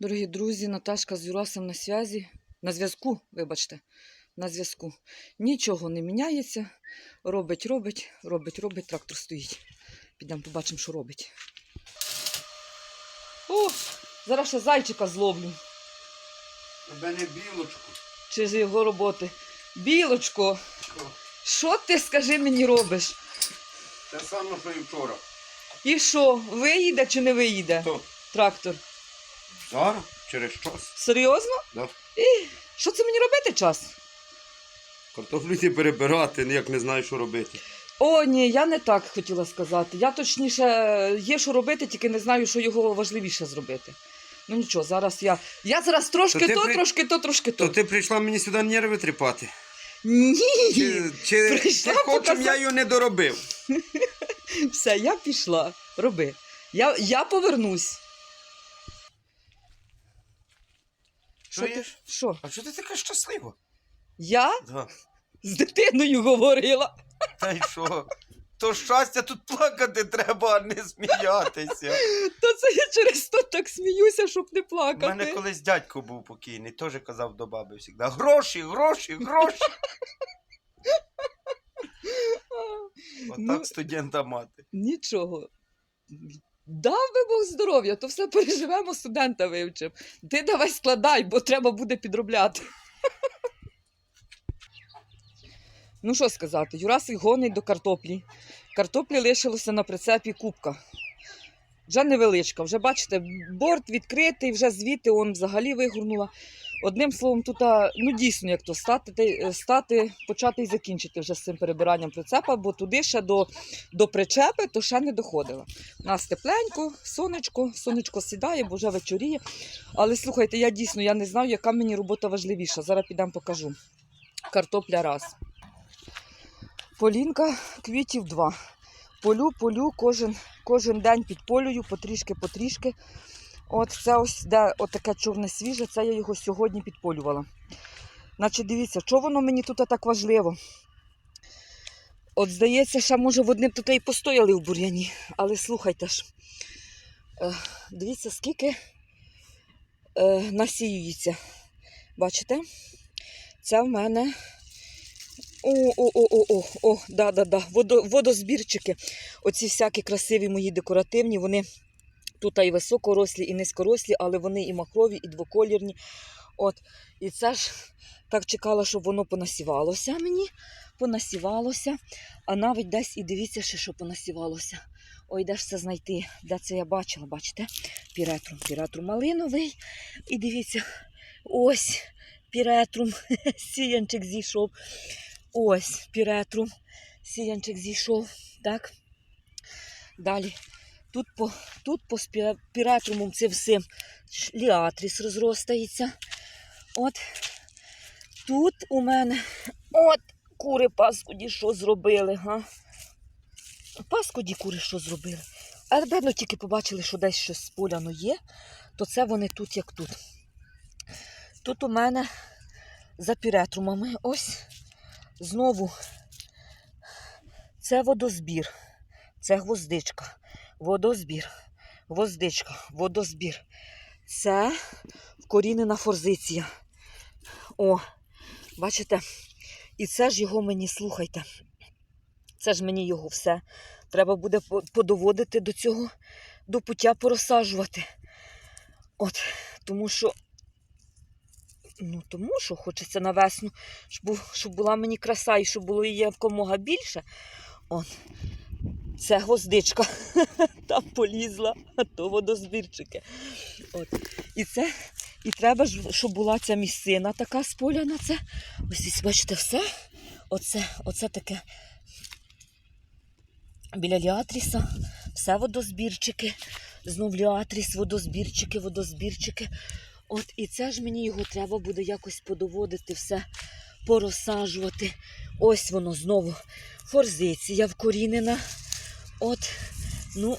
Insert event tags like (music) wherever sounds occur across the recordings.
Дорогі друзі, Наташка з Юрасом на зв'язі. На зв'язку, вибачте, на зв'язку. Нічого не міняється. Робить, робить, робить, робить, трактор стоїть. Підемо побачимо, що робить. О, зараз ще зайчика зловлю. Тебе не білочку. Чи з його роботи. Білочко, що ти скажи мені робиш? Те саме, що і вчора. І що, виїде чи не виїде То трактор? Зараз, через час. Серйозно? Да. Що це мені робити час? Картоплю йти перебирати, ніяк не знаю, що робити. О, ні, я не так хотіла сказати. Я точніше є що робити, тільки не знаю, що його важливіше зробити. Ну нічого, зараз я. Я зараз трошки То то, при- трошки то, трошки то. То ти прийшла мені сюди нерви тріпати? Ні. Чи, чи (laughs) Прийшла ти хочеш, я її не доробив? (laughs) Все, я пішла. Роби. Я, я повернусь. Що ти? Що? А що ти така щаслива? Я Да. з дитиною говорила. Та й що? То щастя тут плакати треба, а не сміятися. То це я через то так сміюся, щоб не У плакати. мене колись дядько був покійний, теж казав до баби завжди. Гроші, гроші, гроші. (laughs) Отак Ну. студента мати. Нічого. Дав би Бог здоров'я, то все переживемо, студента вивчимо. Ти давай складай, бо треба буде підробляти. (laughs) Ну, що сказати, Юрасик гонить до картоплі. Картоплі лишилося на прицепі кубка. Вже невеличка, вже бачите, борт відкритий, вже звідти он взагалі вигорнула. Одним словом, тут ну дійсно як то стати, те- стати, почати і закінчити вже з цим перебиранням прицепа, бо туди ще до, до причепи то ще не доходила. У нас тепленько, сонечко, сонечко сідає, бо вже вечоріє. Але слухайте, я дійсно я не знаю, яка мені робота важливіша. Зараз підемо покажу. Картопля раз. Полінка квітів два. Полю, полю, кожен, кожен день підполюю, потрішки, потрішки. От це ось де отаке чорне свіже, це я його сьогодні підполювала. Значить, дивіться, що воно мені тут так важливо. От, здається, ще може в одним тут і постояли в бур'яні. Але слухайте ж, е, дивіться, скільки е, насіюється. Бачите? Це в мене. О, о, о, о, о, о, да, да, да. Водо, водозбірчики. Оці всякі красиві мої декоративні, вони тут і високорослі, і низькорослі, але вони і махрові, і двоколірні. От. І це ж так чекала, щоб воно понасівалося мені. Понасівалося. А навіть десь і дивіться, ще, що понасівалося. Ой, де ж це знайти? Де це я бачила, бачите? Піретрум. Піретрум малиновий. І дивіться, ось піретрум. (laughs) Сіянчик зійшов. Ось піретрум. Сіянчик зійшов. Так. Далі. Тут по, тут по спіра- піретрумом це все ліатріс розростається. От тут у мене от кури паскуді що зробили, га? Паскуді кури що зробили. Але видно, тільки побачили, що десь щось споляно є, то це вони тут як тут. Тут у мене за піретрумами ось знову це водозбір, це гвоздичка, водозбір, гвоздичка, водозбір. Це вкорінена форзиція. О, бачите? І це ж його мені, слухайте. Це ж мені його все. Треба буде подоводити до цього, до пуття порозсаджувати. От, тому що. Ну, тому що хочеться на весну, щоб була мені краса і щоб було її якомога більше. От. Це гвоздичка. (laughs) Там полізла, а то водозбірчики. От. І це, і треба щоб була ця місцина така споляна. Це. Ось ось, бачите, все. Оце, оце таке біля ліатріса. Все водозбірчики. Знов ліатріс, водозбірчики, водозбірчики. От і це ж мені його треба буде якось подоводити, все порозсаджувати. Ось воно знову. Форзиція вкорінена. От, ну,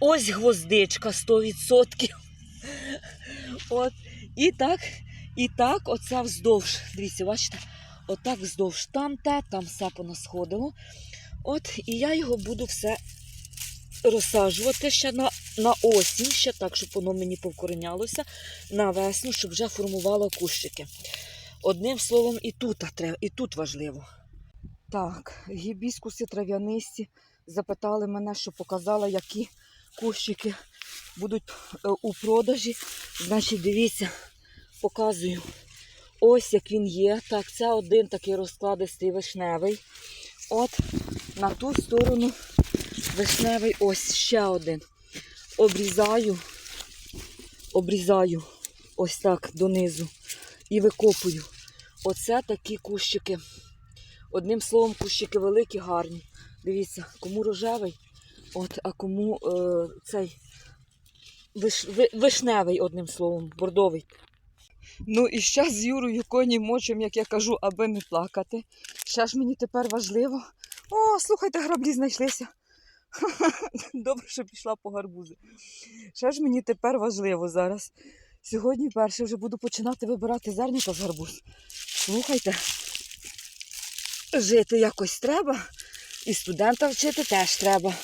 ось гвоздичка 100%. От, і так, і так, оце вздовж. Дивіться, бачите, отак вздовж там те, там все понасходило. От, і я його буду все розсаджувати ще на, на осінь, ще так, щоб воно мені повкоренялося, на весну, щоб вже формувало кущики. Одним словом, і тут, і тут важливо. Так, гібіскуси трав'янисті запитали мене, що показала, які кущики будуть е, у продажі. Значить, дивіться, показую. Ось як він є. Так, це один такий розкладистий вишневий. От на ту сторону вишневий, ось ще один. Обрізаю, обрізаю ось так донизу і викопую. Оце такі кущики. Одним словом, кущики великі, гарні. Дивіться, кому рожевий, от, а кому е, цей виш, ви- вишневий, одним словом, бордовий. Ну і ще з Юрою коні мочим, як я кажу, аби не плакати. Ще ж мені тепер важливо. О, слухайте, граблі знайшлися. (laughs) Добре, що пішла по гарбузи. Ще ж мені тепер важливо зараз. Сьогодні перше вже буду починати вибирати зернята з гарбуз. Слухайте, жити якось треба, і студента вчити теж треба.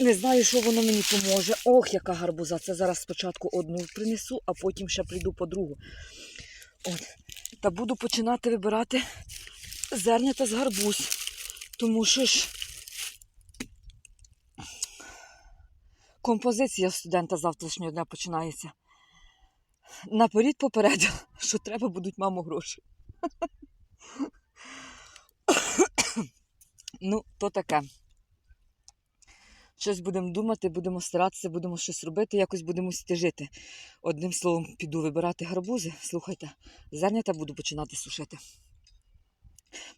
Не знаю, що воно мені поможе. Ох, яка гарбуза. Це зараз спочатку одну принесу, а потім ще прийду по другу. От. Та буду починати вибирати зернята з гарбуз. Тому що ж композиція студента завтрашнього дня починається. Наперед попередила, (laughs) що треба будуть маму гроші. (laughs) ну, то таке. Щось будемо думати, будемо старатися, будемо щось робити, якось будемо стежити. Одним словом, піду вибирати гарбузи. Слухайте, зернята буду починати сушити.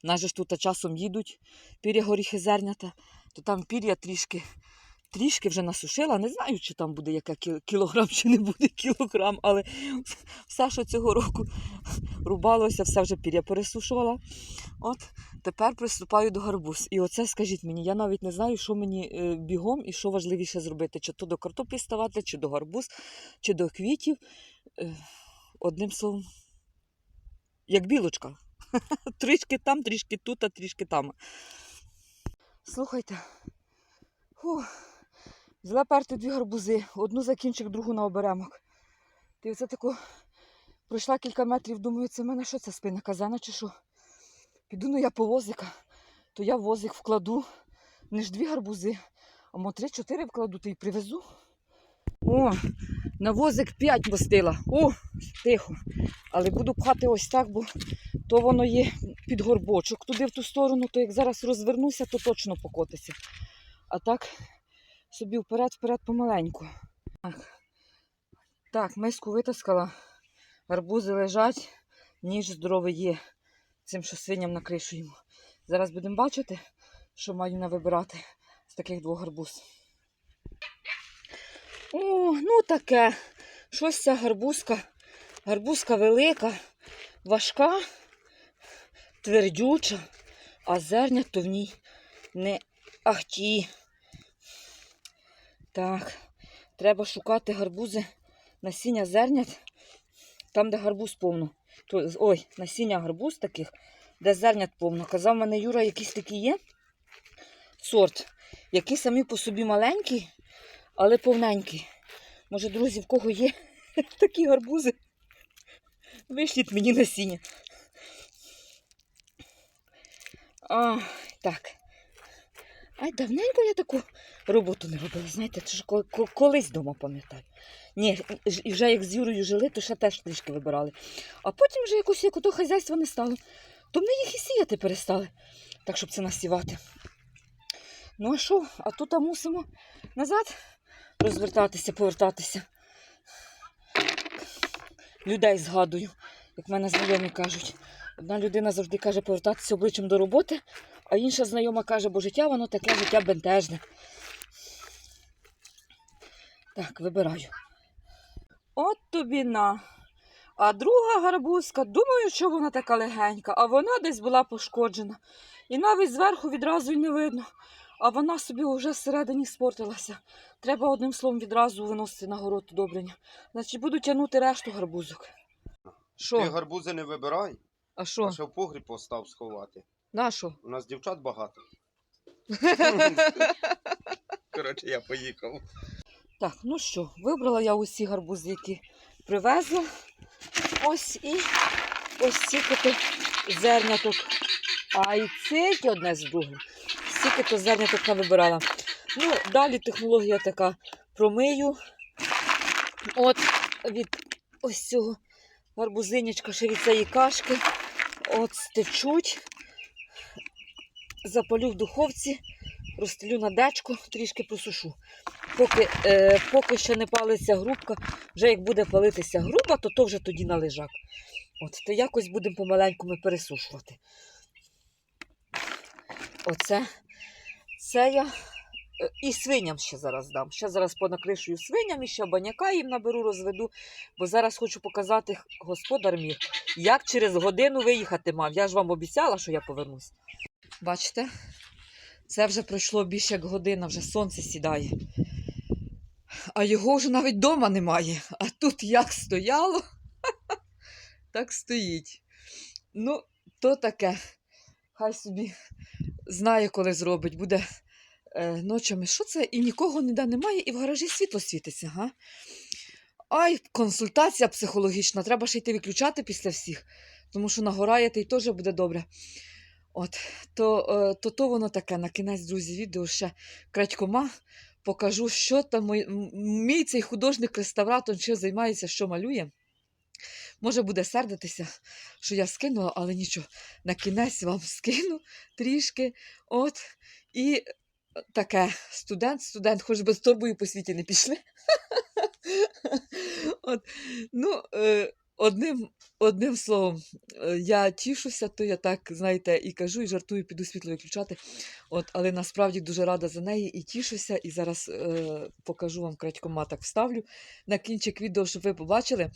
Навіть ж тут часом їдуть пір'я горіхи зернята, то там пір'я трішки, трішки вже насушила. Не знаю, чи там буде яка кілограм, чи не буде кілограм, але все, що цього року рубалося, все вже пір'я пересушувала. От тепер приступаю до гарбуз. І оце скажіть мені, я навіть не знаю, що мені е, бігом і що важливіше зробити. Чи то до картоплі ставати, чи до гарбуз, чи до квітів. Е, Одним словом, як білочка. (laughs) Трішки там, трішки тут, а трішки там. Слухайте. Фу. Взяла перти дві гарбузи, одну за кінчик, другу на оберемок. Ти оце тако пройшла кілька метрів, думаю, це в мене що це спина казана чи що? Піду ну я по возика, то я возик вкладу не ж дві гарбузи, а мо три-чотири вкладу, то й привезу. О, на возик п'ять мостила. О, тихо. Але буду пхати ось так, бо то воно є під горбочок туди в ту сторону, то як зараз розвернуся, то точно покотиться. А так собі вперед-вперед помаленьку. Так, так миску витаскала, гарбузи лежать, ніж здоровий є цим, що свиням накришуємо. Зараз будемо бачити, що маю навибирати з таких двох гарбуз. О, ну таке. Щось ця гарбузка. Гарбузка велика, важка, твердюча, а зерня то в ній не ахті. Так, треба шукати гарбузи, насіння зернят, там, де гарбуз повно. Ой, насіння гарбуз таких, де зернят повно. Казав мене Юра, якийсь такий є сорт, які самі по собі маленькі, але повненькі. Може, друзі, в кого є (laughs) такі гарбузи? Вишліть мені насіння. А, так. Ай, давненько я таку роботу не робила. Знаєте, це ж ко- ко- колись вдома пам'ятаю. Ні, вже як з Юрою жили, то ще теж трішки вибирали. А потім вже якось як ото хазяйства не стало. То ми їх і сіяти перестали, так щоб це насівати. Ну а що? А тут а мусимо назад розвертатися, повертатися. Людей згадую, як в мене знайомі кажуть. Одна людина завжди каже повертатися обличчям до роботи, а інша знайома каже, бо життя воно таке життя бентежне. Так, вибираю. От тобі на. А друга гарбузка, думаю, що вона така легенька, а вона десь була пошкоджена. І навіть зверху відразу й не видно. А вона собі вже всередині спортилася. Треба одним словом відразу виносити на город удобрення. Значить, буду тягнути решту гарбузок. Ти гарбузи не вибирай, А що? а ще в погріб постав сховати. На що? У нас дівчат багато. (laughs) Коротше, я поїхав. Так, ну що, вибрала я усі гарбузи, які привезла. Ось і ось стільки то зерняток. А і цільки одне з другим. Стільки то зерняток навибирала. Ну, далі технологія така промию. От від ось цього гарбузинячка, ще від цієї кашки. От стечуть. Запалю в духовці, розстелю на дечко, трішки просушу. Поки, е, поки ще не палиться грубка, вже як буде палитися груба, то то вже тоді на лежак. От, то якось будемо помаленьку ми пересушувати. Оце це я. Е, І свиням ще зараз дам. Ще зараз понакришую свиням і ще баняка їм наберу, розведу, бо зараз хочу показати господар мій, як через годину виїхати мав. Я ж вам обіцяла, що я повернусь. Бачите? Це вже пройшло більше як година, вже сонце сідає. А його вже навіть вдома немає. А тут як стояло, (laughs) так стоїть. Ну, то таке. Хай собі знає, коли зробить. Буде ночами. Що це? І нікого ніде немає, і в гаражі світло світиться. Га? Ай, консультація психологічна. Треба ще йти виключати після всіх, тому що нагораєте і теж буде добре. От, то, е, то, то воно таке. На кінець, друзі, відео ще крадькома покажу, що там мій, мій цей художник-реставратор чим займається, що малює. Може буде сердитися, що я скинула, але нічого. На кінець вам скину трішки. От. І таке студент, студент, хоч би з торбою по світі не пішли. (laughs) От. Ну, е, одним, одним словом, е, я тішуся, то я так, знаєте, і кажу, і жартую, піду світло виключати. От, але насправді дуже рада за неї і тішуся. І зараз е, покажу вам крадькома так вставлю на кінчик відео, щоб ви побачили.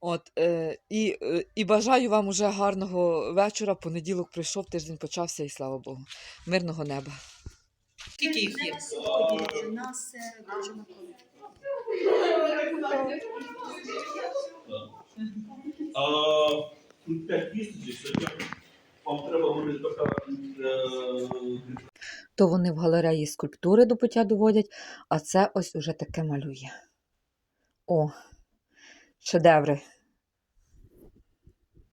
От, е, і, е, і бажаю вам уже гарного вечора. Понеділок прийшов, тиждень почався, і слава Богу. Мирного неба. Скільки їх є? на середу чи на коли. А тут 5 тисяч, сьогодні вам треба буде така е, То вони в галереї скульптури до пуття доводять, а це ось уже таке малює. О, шедеври.